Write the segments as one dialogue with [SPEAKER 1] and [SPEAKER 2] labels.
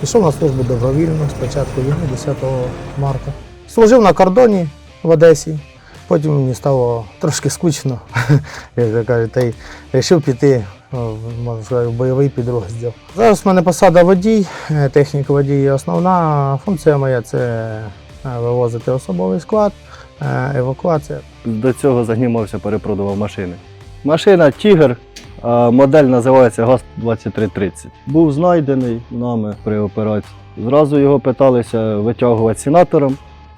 [SPEAKER 1] Пішов на службу добровільно з початку війни 10 марта. Служив на кордоні в Одесі. Потім мені стало трошки скучно, як то кажуть, та й вирішив піти можна сказати, в бойовий підрозділ. Зараз в мене посада водій, е, техніка водій основна. Функція моя це е, вивозити особовий склад, евакуація.
[SPEAKER 2] До цього займався, перепродавав машини. Машина Тігр, а модель називається ГАЗ-2330. Був знайдений нами при операції. Зразу його питалися витягувати сенатором.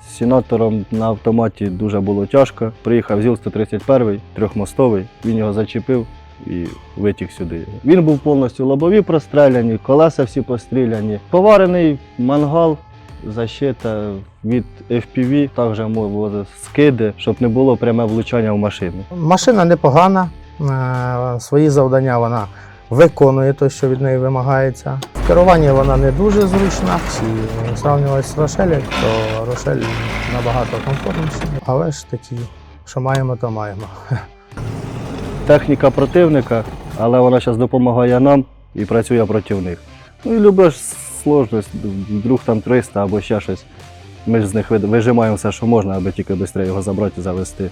[SPEAKER 2] З сенатором на автоматі дуже було тяжко. Приїхав ЗІЛ-131, трьохмостовий, він його зачепив і витік сюди. Він був повністю лобові простреляні, колеса всі постріляні. Поварений мангал, защита від FPV, також мовили скиди, щоб не було пряме влучання в машину.
[SPEAKER 1] Машина непогана, е, свої завдання вона виконує те, що від неї вимагається. В керуванні вона не дуже зручна. Якщо сравнювати з Рошель, то Рошель набагато комфортніше, але ж такі, що маємо, то маємо.
[SPEAKER 2] Техніка противника, але вона зараз допомагає нам і працює проти них. Ну і люба ж сложність, вдруг там 300 або ще щось. Ми ж з них вижимаємо все, що можна, аби тільки швидше його забрати і завести.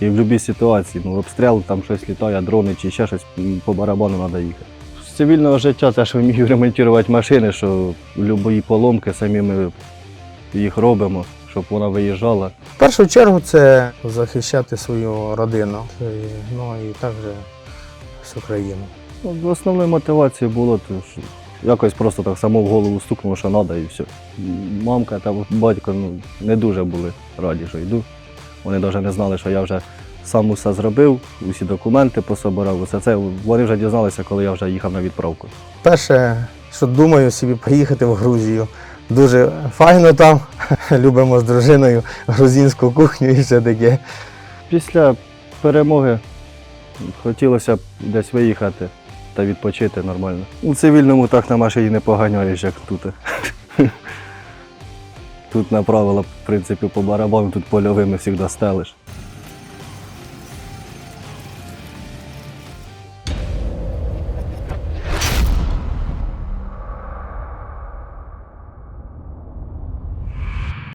[SPEAKER 2] І в будь-якій ситуації, ну, обстріл, там щось літає, дрони чи ще щось, по барабану треба їхати. З цивільного життя теж вмію ремонтувати машини, що будь-які поломки самі ми їх робимо, щоб вона виїжджала.
[SPEAKER 1] В першу чергу це захищати свою родину, ну і також всю країну.
[SPEAKER 2] Ну, Основною мотивацією було, то, що якось просто так само в голову стукнуло, що треба, і все. Мамка та батько ну, не дуже були раді, що йду. Вони навіть не знали, що я вже сам усе зробив, усі документи пособирав. Усе це вони вже дізналися, коли я вже їхав на відправку.
[SPEAKER 1] Перше, що думаю собі поїхати в Грузію. Дуже файно там. Любимо з дружиною грузинську кухню і все таке.
[SPEAKER 2] Після перемоги хотілося б десь виїхати та відпочити нормально. У цивільному так на машині не поганяєш, як тут. Тут направила, в принципі, по барабану, тут польовими завжди стелиш.